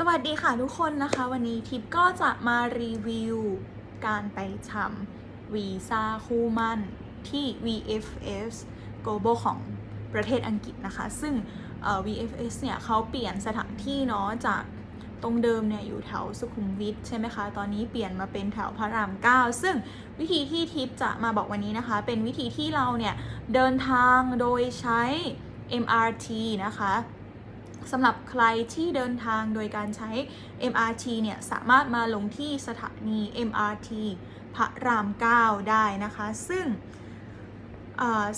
สวัสดีค่ะทุกคนนะคะ วันนี้ทิปก็จะมารีวิว การไปทำวีซ่าคู่มั่นที่ VFS Global ของประเทศอังกฤษนะคะ ซึ่ง VFS เนี่ยเขาเปลี่ยนสถานที่เนาะจากตรงเดิมเนี่ยอยู่แถวสุขุมวิทใช่ไหมคะ ตอนนี้เปลี่ยนมาเป็นแถวพระราม 9 ซึ่งวิธีที่ทิปจะมาบอกวันนี้นะคะ เป็นวิธีที่เราเนี่ยเดินทางโดยใช้ MRT นะคะ สำหรับใครที่เดินทางโดยการใช้ MRT เนี่ยสามารถมาลงที่สถานี MRT พระราม 9 ได้นะคะ ซึ่ง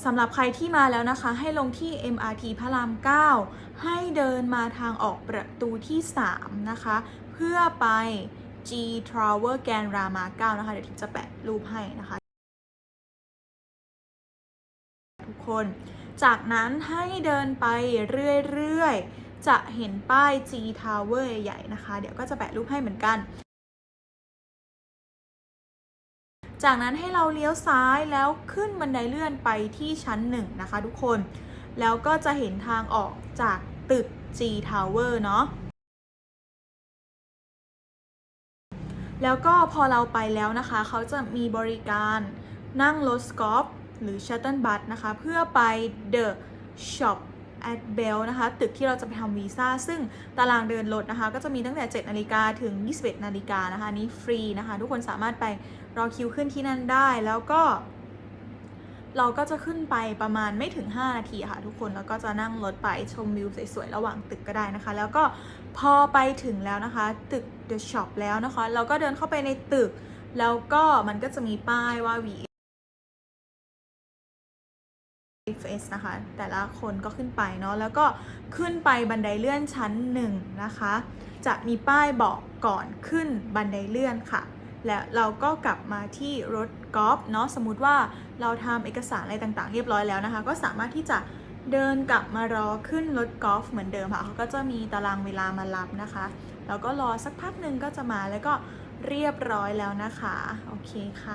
สำหรับใครที่มาแล้วนะคะ ให้ลงที่ MRT พระราม 9 ให้เดินมาทางออกประตูที่ 3 นะคะ เพื่อไป G Tower แกนรามา9นะคะ เดี๋ยวทิมจะแปะรูปให้นะคะ ทุกคน จากนั้นให้เดินไปเรื่อย ๆ จะเห็นป้าย G Tower ใหญ่ๆนะคะ เดี๋ยวก็จะแปะรูปให้เหมือนกัน จากนั้นให้เราเลี้ยวซ้ายแล้วขึ้นบันไดเลื่อนไปที่ชั้นหนึ่งนะคะทุกคน แล้วก็จะเห็นทางออกจากตึก G Tower เนาะแล้วก็พอเราไปแล้วนะคะ เขาจะมีบริการนั่งรถสกอปหรือ Shuttle Bus นะคะ เพื่อไป The Shop at Bell นะคะ ตึกที่เราจะไปทำวีซ่า ซึ่งตารางเดินรถนะคะ ก็จะมีตั้งแต่ 7 นาฬิกาถึง 21 นาฬิกานะคะนี้ฟรีนะคะ ทุกคนสามารถไปรอคิวขึ้นที่นั่นได้ แล้วก็ เราก็จะขึ้นไปประมาณไม่ถึง 5 นาทีค่ะทุกคน แล้วก็จะนั่งรถไปชมวิวสวยๆ ระหว่างตึกก็ได้นะคะ แล้วก็พอไปถึงแล้วนะคะ ตึก The Shop แล้วนะคะ เราก็เดินเข้าไปในตึก แล้วก็มันก็จะมีป้ายว่าวี f s นะคะ แต่ละคนก็ขึ้นไปเนาะแล้วก็ขึ้นไปบันไดเลื่อนชั้นหนึ่งนะคะ จะมีป้ายบอกก่อนขึ้นบันไดเลื่อนค่ะ แล้วเราก็กลับมาที่รถกอล์ฟเนาะสมมติว่าเราทำเอกสารอะไรต่างๆ เรียบร้อยแล้วนะคะ ก็สามารถที่จะเดินกลับมารอขึ้นรถกอล์ฟเหมือนเดิมค่ะเขาก็จะมีตารางเวลามารับนะคะ แล้วก็รอสักพักหนึ่งก็จะมาแล้วก็เรียบร้อยแล้วนะคะ โอเคค่ะ